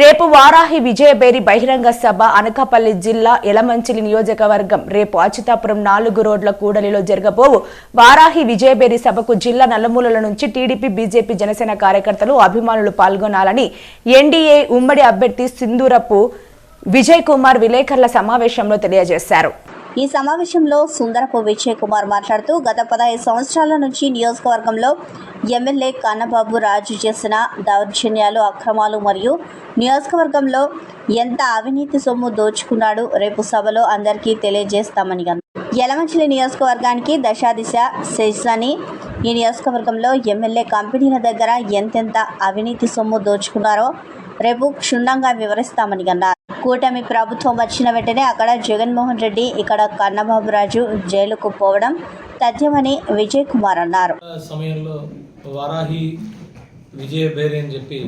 రేపు వారాహి విజయబేరి బహిరంగ సభ అనకాపల్లి జిల్లా ఎలమంచిలి నియోజకవర్గం. రేపు అచితాపురం నాలుగు రోడ్ల కూడలిలో జరగబోవు వారాహి విజయబేరి సభకు జిల్లా నలుమూలల నుంచి టీడీపీ బీజేపీ జనసేన కార్యకర్తలు అభిమానులు పాల్గొనాలని ఎన్డీఏ ఉమ్మడి అభ్యర్థి సింధూరపు విజయ్ కుమార్ విలేకరుల సమావేశంలో తెలియజేశారు. ఈ సమావేశంలో సుందరపు విజయ్ కుమార్ మాట్లాడుతూ గత పదహైదు సంవత్సరాల నుంచి నియోజకవర్గంలో ఎమ్మెల్యే కన్నబాబు రాజు చేసిన దౌర్జన్యాలు అక్రమాలు మరియు నియోజకవర్గంలో ఎంత అవినీతి సొమ్ము దోచుకున్నాడు రేపు సభలో అందరికీ తెలియజేస్తామని యలమంచిలి నియోజకవర్గానికి దశాదిశ సెజ్లని ఈ నియోజకవర్గంలో ఎమ్మెల్యే కంపెనీల దగ్గర ఎంతెంత అవినీతి సొమ్ము దోచుకున్నారో రేపు క్షుణ్ణంగా వివరిస్తామని అన్నారు. కూటమి ప్రభుత్వం వచ్చిన వెంటనే అక్కడ జగన్మోహన్ రెడ్డి ఇక్కడ కన్నబాబు రాజు జైలుకు పోవడం తథ్యమని విజయ్ కుమార్ అన్నారు. సమయంలో వారాహి విజయ బేరి అని చెప్పి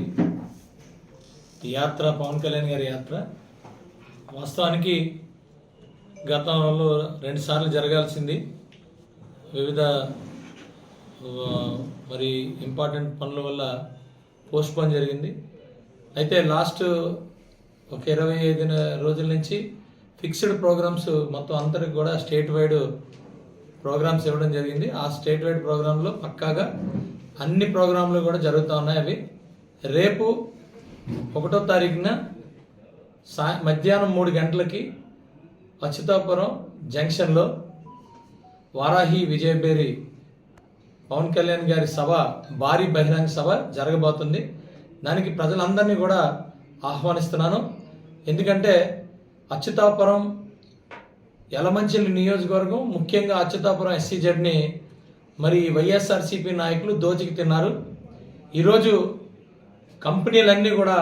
యాత్ర పవన్ కళ్యాణ్ గారి యాత్ర వాస్తవానికి గతంలో రెండుసార్లు జరగాల్సింది. వివిధ మరి ఇంపార్టెంట్ పనుల వల్ల పోస్ట్ పోన్ జరిగింది. అయితే లాస్ట్ ఒక ఇరవై ఐదు రోజుల నుంచి ఫిక్స్డ్ ప్రోగ్రామ్స్ మొత్తం అందరికి కూడా స్టేట్ వైడ్ ప్రోగ్రామ్స్ ఇవ్వడం జరిగింది. ఆ స్టేట్ వైడ్ ప్రోగ్రాంలో పక్కాగా అన్ని ప్రోగ్రాంలు కూడా జరుగుతూ ఉన్నాయి. అవి రేపు ఒకటో తారీఖున సా మధ్యాహ్నం మూడు గంటలకి అచ్యుతాపురం జంక్షన్లో వారాహి విజయబేరి పవన్ కళ్యాణ్ గారి సభ భారీ బహిరంగ సభ జరగబోతుంది. దానికి ప్రజలందరినీ కూడా ఆహ్వానిస్తున్నాను. ఎందుకంటే అచ్యుతాపురం యలమంచిలి నియోజకవర్గం ముఖ్యంగా అచ్యుతాపురం ఎస్సీ జడ్ని మరి వైఎస్ఆర్సీపీ నాయకులు దోచికి తిన్నారు. ఈరోజు కంపెనీలన్నీ కూడా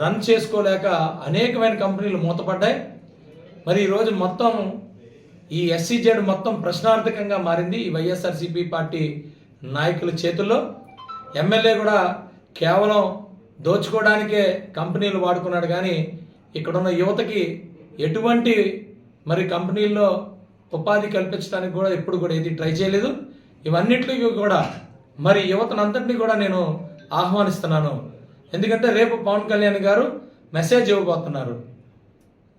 రన్ చేసుకోలేక అనేకమైన కంపెనీలు మూతపడ్డాయి. మరి ఈరోజు మొత్తం ఈ ఎస్సీజెడ్ మొత్తం ప్రశ్నార్థకంగా మారింది ఈ వైఎస్ఆర్సీపీ పార్టీ నాయకుల చేతుల్లో. ఎమ్మెల్యే కూడా కేవలం దోచుకోవడానికే కంపెనీలు వాడుకున్నాడు కానీ ఇక్కడున్న యువతకి ఎటువంటి మరి కంపెనీల్లో ఉపాధి కల్పించడానికి కూడా ఎప్పుడు కూడా ఏది ట్రై చేయలేదు. ఇవన్నిటికీ కూడా మరి యువతనంతటినీ కూడా నేను ఆహ్వానిస్తున్నాను. ఎందుకంటే రేపు పవన్ కళ్యాణ్ గారు మెసేజ్ ఇవ్వబోతున్నారు.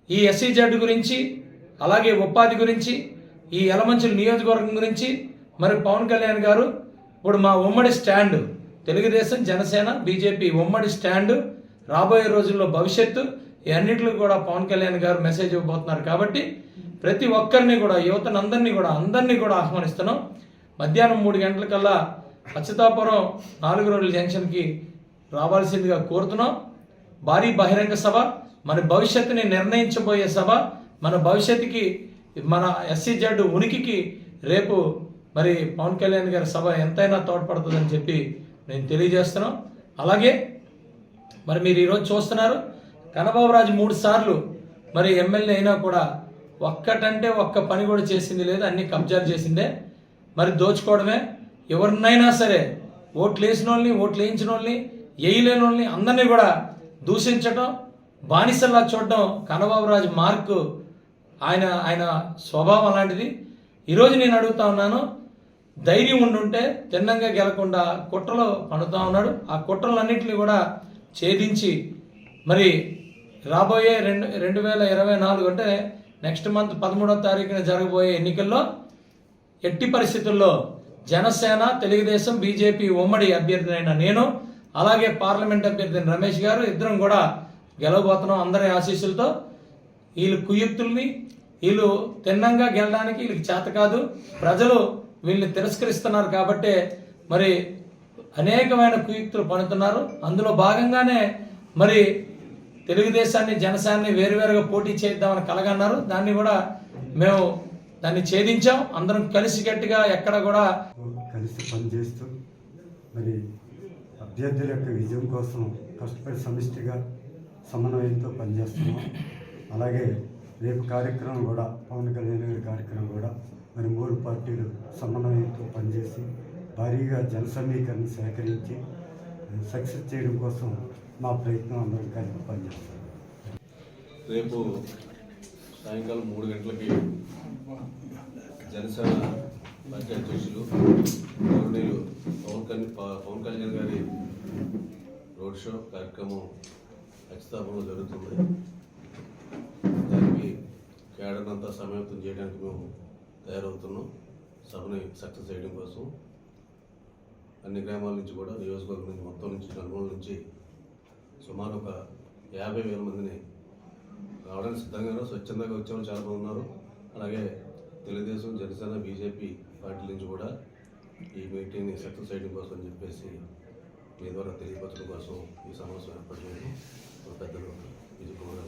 ఈ ఎస్సీ జడ్ గురించి అలాగే ఉపాధి గురించి ఈ ఎలమంచుల నియోజకవర్గం గురించి మరి పవన్ కళ్యాణ్ గారు ఇప్పుడు మా ఉమ్మడి స్టాండ్ తెలుగుదేశం జనసేన బీజేపీ ఉమ్మడి స్టాండ్ రాబోయే రోజుల్లో భవిష్యత్తు ఈ అన్నింటిలో కూడా పవన్ కళ్యాణ్ గారు మెసేజ్ ఇవ్వబోతున్నారు. కాబట్టి ప్రతి ఒక్కరిని కూడా యువతను అందరినీ కూడా అందరినీ కూడా ఆహ్వానిస్తున్నాం. మధ్యాహ్నం మూడు గంటలకల్లా అచ్యుతాపురం నాలుగు రోడ్ల జంక్షన్కి రావాల్సిందిగా కోరుతున్నాం. భారీ బహిరంగ సభ మన భవిష్యత్తుని నిర్ణయించబోయే సభ మన భవిష్యత్తుకి మన ఎస్సీ జడ్ ఉనికికి రేపు మరి పవన్ కళ్యాణ్ గారి సభ ఎంతైనా తోడ్పడుతుందని చెప్పి నేను తెలియజేస్తున్నాం. అలాగే మరి మీరు ఈరోజు చూస్తున్నారు కనబాబురాజు మూడు సార్లు మరి ఎమ్మెల్యే అయినా కూడా ఒక్కటంటే ఒక్క పని కూడా చేసింది లేదు అన్ని కబ్జాలు చేసిందే. మరి దోచుకోవడమే. ఎవరినైనా సరే ఓట్లు వేసిన వాళ్ళని ఓట్లు వేయించిన వాళ్ళని వేయలేని వాళ్ళని అందరినీ కూడా దూషించడం బానిసల్లా చూడడం కనబాబురాజు మార్కు ఆయన ఆయన స్వభావం అలాంటిది. ఈరోజు నేను అడుగుతా ఉన్నాను ధైర్యం ఉండుంటే తిన్నంగా గెలకుండా కుట్రలో పండుతూ ఉన్నాడు. ఆ కుట్రలన్నింటినీ కూడా ఛేదించి మరి రాబోయే రెండు రెండు వేల ఇరవై నాలుగు అంటే నెక్స్ట్ మంత్ పదమూడవ తారీఖున జరగబోయే ఎన్నికల్లో ఎట్టి పరిస్థితుల్లో జనసేన తెలుగుదేశం బీజేపీ ఉమ్మడి అభ్యర్థినైన నేను అలాగే పార్లమెంట్ అభ్యర్థి రమేష్ గారు ఇద్దరం కూడా గెలవబోతున్నాం అందరి ఆశీస్సులతో. వీళ్ళు కుయుక్తుల్ని వీళ్ళు తిన్నంగా గెలడానికి వీళ్ళకి చేత కాదు. ప్రజలు వీళ్ళని తిరస్కరిస్తున్నారు కాబట్టే మరి అనేకమైన కుయుక్తులు పడుతున్నారు అందులో భాగంగానే మరి తెలుగుదేశాన్ని జనసేనని వేరువేరుగా పోటీ చేద్దామని కలగన్నారు. దాన్ని కూడా మేము దాన్ని ఛేదించాం. అందరం కలిసి గట్టిగా ఎక్కడ కూడా కలిసి పనిచేస్తూ మరి అభ్యర్థుల యొక్క విజయం కోసం కష్టపడి సమిష్టిగా సమన్వయంతో పనిచేస్తున్నాం. అలాగే రేపు కార్యక్రమం కూడా పవన్ కళ్యాణ్ గారి కార్యక్రమం కూడా మరి మూడు పార్టీలు సమన్వయంతో పనిచేసి భారీగా జన సమీకరణ సేకరించి సక్సెస్ చేయడం కోసం మా ప్రయత్నం అందరం కలిపి పనిచేస్తాం. రేపు సాయంకాలం మూడు గంటలకి జనసేన పార్టీ అధ్యక్షులు గౌరవనీయులు పవన్ కళ్యాణ్ పవన్ కళ్యాణ్ గారి రోడ్ షో కార్యక్రమం ఖచ్చితంగా జరుగుతుంది. దానికి కేడర్ అంతా చేయడానికి మేము తయారవుతున్నాం సభని సక్సెస్ చేయడం కోసం అన్ని గ్రామాల నుంచి కూడా నియోజకవర్గం నుంచి మొత్తం నుంచి నలుగురు నుంచి సుమారు ఒక యాభై వేల మందిని రావడానికి సిద్ధంగా స్వచ్ఛందంగా వచ్చేవాళ్ళు చాలా మంది ఉన్నారు. అలాగే తెలుగుదేశం జనసేన బీజేపీ పార్టీల నుంచి కూడా ఈ మీటింగ్ని సక్సెస్ చేయడం కోసం అని చెప్పేసి మీ ద్వారా తెలియపరచడం కోసం ఈ సమావేశం ఏర్పాటు పెద్దలు విజయ్ కుమార్